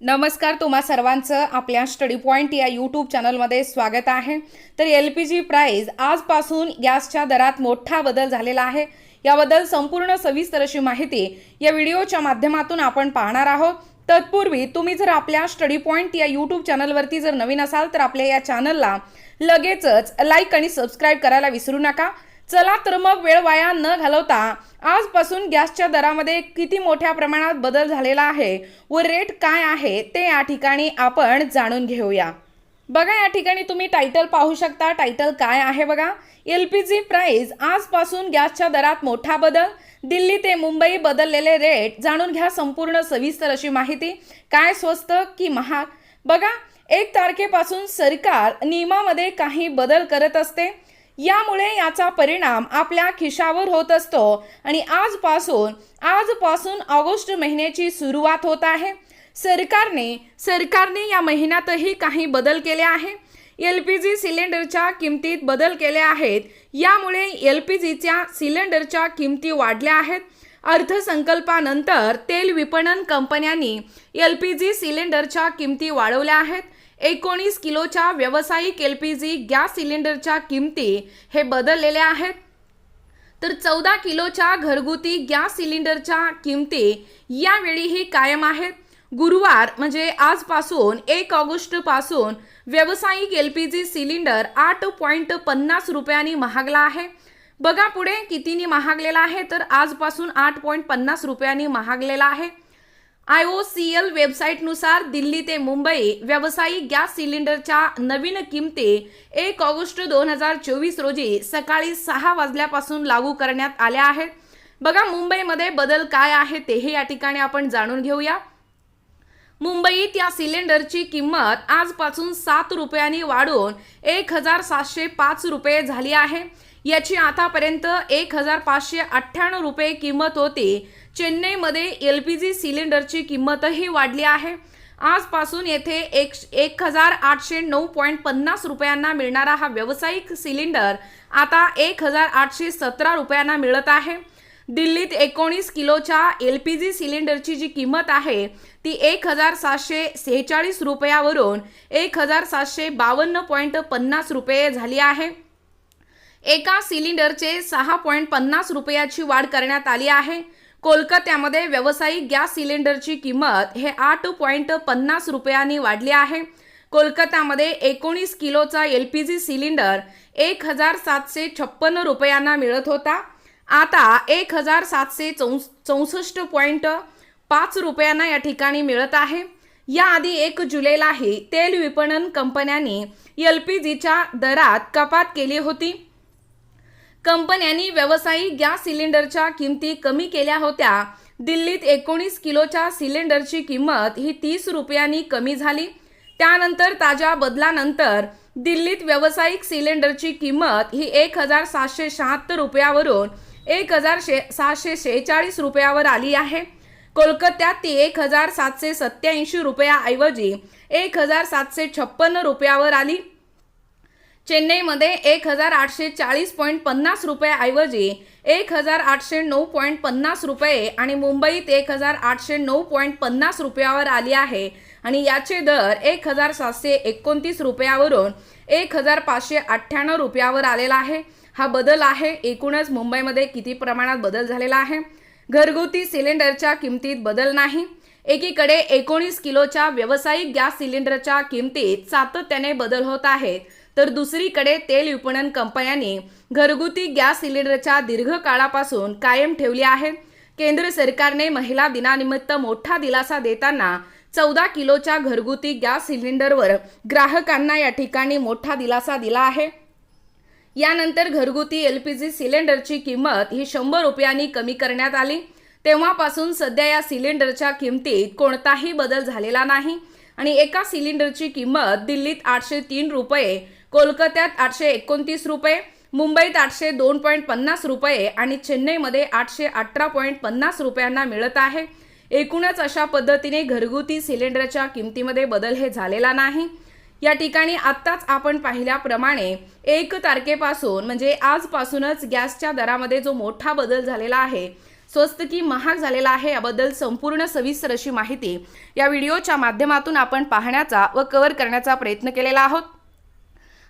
नमस्कार तुम्हा सर्वांचं आपल्या स्टडी पॉईंट या यूट्यूब चॅनलमध्ये स्वागत आहे. तर एल पी जी प्राईज आजपासून गॅसच्या दरात मोठा बदल झालेला आहे. याबद्दल संपूर्ण सविस्तर अशी माहिती या व्हिडिओच्या माध्यमातून आपण पाहणार आहोत. तत्पूर्वी तुम्ही जर आपल्या स्टडी पॉईंट या यूट्यूब चॅनलवरती जर नवीन असाल तर आपल्या या चॅनलला लगेचच लाईक आणि सबस्क्राईब करायला विसरू नका. चला तर मग वेळ वाया न घालवता आजपासून गॅसच्या दरामध्ये किती मोठ्या प्रमाणात बदल झालेला आहे व रेट काय आहे ते या ठिकाणी आपण जाणून घेऊया. बघा या ठिकाणी तुम्ही टायटल पाहू शकता. टायटल काय आहे बघा? एल पी जी प्राईज आजपासून गॅसच्या दरात मोठा बदल. दिल्ली ते मुंबई बदललेले रेट जाणून घ्या संपूर्ण सविस्तर अशी माहिती. काय स्वस्त की महाग? बघा एक तारखेपासून सरकार नियमामध्ये काही बदल करत असते. यामुळे याचा परिणाम आपल्या खिशावर होत असतो. आणि आजपासून आजपासून ऑगस्ट महिन्याची सुरुवात होत आहे. सरकारने सरकारने या महिन्यातही काही बदल केले आहे. एल पी जी सिलेंडरच्या किमतीत बदल केले आहेत. यामुळे एल पी जीच्या सिलेंडरच्या किमती वाढल्या आहेत. अर्थसंकल्पानंतर तेल विपणन कंपन्यांनी एल पी जी सिलेंडरच्या किमती वाढवल्या आहेत. एकोणीस किलोच्या व्यावसायिक एल पी जी गॅस सिलेंडरच्या किमती हे बदललेल्या आहेत. तर चौदा किलोच्या घरगुती गॅस सिलेंडरच्या किमती यावेळीही कायम आहेत. गुरुवार म्हणजे आजपासून एक ऑगस्टपासून व्यावसायिक एल पी जी सिलेंडर आठ पॉईंट पन्नास रुपयांनी महागला आहे. बघा पुढे कितीनी महागलेला आहे? तर आजपासून आठ पॉईंट पन्नास रुपयांनी महागलेला आहे. आय ओ सी एल वेबसाईटनुसार दिल्ली ते मुंबई व्यावसायिक गॅस सिलेंडरच्या नवीन किमती एक ऑगस्ट दोन हजार चोवीस रोजी सकाळी सहा वाजल्यापासून लागू करण्यात आल्या आहेत. बघा मुंबईमध्ये बदल काय आहे तेही या ठिकाणी आपण जाणून घेऊया. मुंबईत या सिलेंडरची किंमत आजपासून सात रुपयांनी वाढून एक हजार सातशे पाच रुपये झाली आहे. याची आतापर्यंत एक हजार पाचशे अठ्ठ्याण्णव रुपये किंमत होती. चेन्नईमध्ये एल पी जी सिलेंडरची किंमतही वाढली आहे. आजपासून येथे एक एक हजार आठशे नऊ पॉईंट पन्नास रुपयांना मिळणारा हा व्यावसायिक सिलेंडर आता एक हजार आठशे सतरा रुपयांना मिळत आहे. दिल्लीत एकोणीस किलोच्या एल पी जी सिलेंडरची जी किंमत आहे ती एक हजार सातशे सेहेचाळीस रुपयावरून एक हजार सातशे बावन्न पॉईंट पन्नास रुपये झाली आहे. एका सिलेंडरचे सहा पॉईंट पन्नास रुपयाची वाढ करण्यात आली आहे. कोलकात्यामध्ये व्यावसायिक गॅस सिलेंडरची किंमत हे आठ पॉईंट पन्नास रुपयांनी वाढली आहे. कोलकात्यामध्ये एकोणीस किलोचा एल पी जी सिलेंडर एक हजार सातशे छप्पन्न रुपयांना मिळत होता. आता एक हजार सातशे चौस चौसष्ट पॉईंट पाच रुपयांना या ठिकाणी मिळत आहे. याआधी एक जुलैलाही तेल विपणन कंपन्यांनी एल पी जीच्या दरात कपात केली होती. कंपन्यांनी व्यावसायिक गॅस सिलेंडरच्या किमती कमी केल्या होत्या. दिल्लीत एकोणीस किलोच्या सिलेंडरची किंमत ही तीस रुपयांनी कमी झाली. त्यानंतर ताज्या बदलानंतर दिल्लीत व्यावसायिक सिलेंडरची किंमत ही एक हजार सातशे शहात्तर रुपयावरून एक हजार शे सहाशे शेहेचाळीस रुपयावर आली आहे. कोलकात्यात ती एक हजार सातशे सत्याऐंशी रुपयाऐवजी एक हजार सातशे छप्पन्न रुपयावर आली. चेन्नईमध्ये एक हजार आठशे चाळीस पॉईंट पन्नास रुपयाऐवजी एक हजार आठशे नऊ पॉईंट पन्नास रुपये आणि मुंबईत एक हजार आठशे नऊ पॉईंट पन्नास रुपयावर आली आहे. आणि याचे दर एक हजार सातशे एकोणतीस रुपयावरून एक हजार पाचशे अठ्ठ्याण्णव रुपयावर आलेला आहे. हा बदल आहे. एकूणच मुंबईमध्ये किती प्रमाणात बदल झालेला आहे? घरगुती सिलेंडरच्या किमतीत बदल नाही. एकीकडे एकोणीस किलोच्या व्यावसायिक गॅस सिलेंडरच्या किमतीत सातत्याने बदल होत आहेत. तर दुसरीकडे तेल विपणन कंपन्यांनी घरगुती गॅस सिलेंडरच्या दीर्घकाळापासून कायम ठेवली आहे. केंद्र सरकारने महिला दिनानिमित्त मोठा दिलासा देताना चौदा किलोच्या घरगुती गॅस सिलेंडरवर ग्राहकांना या ठिकाणी मोठा दिलासा दिला आहे. यानंतर घरगुती एल पी जी सिलेंडरची किंमत ही शंभर रुपयांनी कमी करण्यात आली. तेव्हापासून सध्या या सिलेंडरच्या किमतीत कोणताही बदल झालेला नाही आणि एका सिलेंडरची किंमत दिल्लीत आठशे तीन रुपये कोलकात्यात आठशे एकोणतीस रुपये मुंबईत आठशे दोन पॉईंट पन्नास रुपये आणि चेन्नईमध्ये आठशे अठरा पॉईंट पन्नास रुपयांना मिळत आहे. एकूणच अशा पद्धतीने घरगुती सिलेंडरच्या किमतीमध्ये बदल हे झालेला नाही. या ठिकाणी आत्ताच आपण पाहिल्याप्रमाणे एक तारखेपासून म्हणजे आजपासूनच गॅसच्या दरामध्ये जो मोठा बदल झालेला आहे स्वस्त की महाग झालेला आहे याबद्दल संपूर्ण सविस्तर अशी माहिती या व्हिडिओच्या माध्यमातून आपण पाहण्याचा व कव्हर करण्याचा प्रयत्न केलेला आहोत.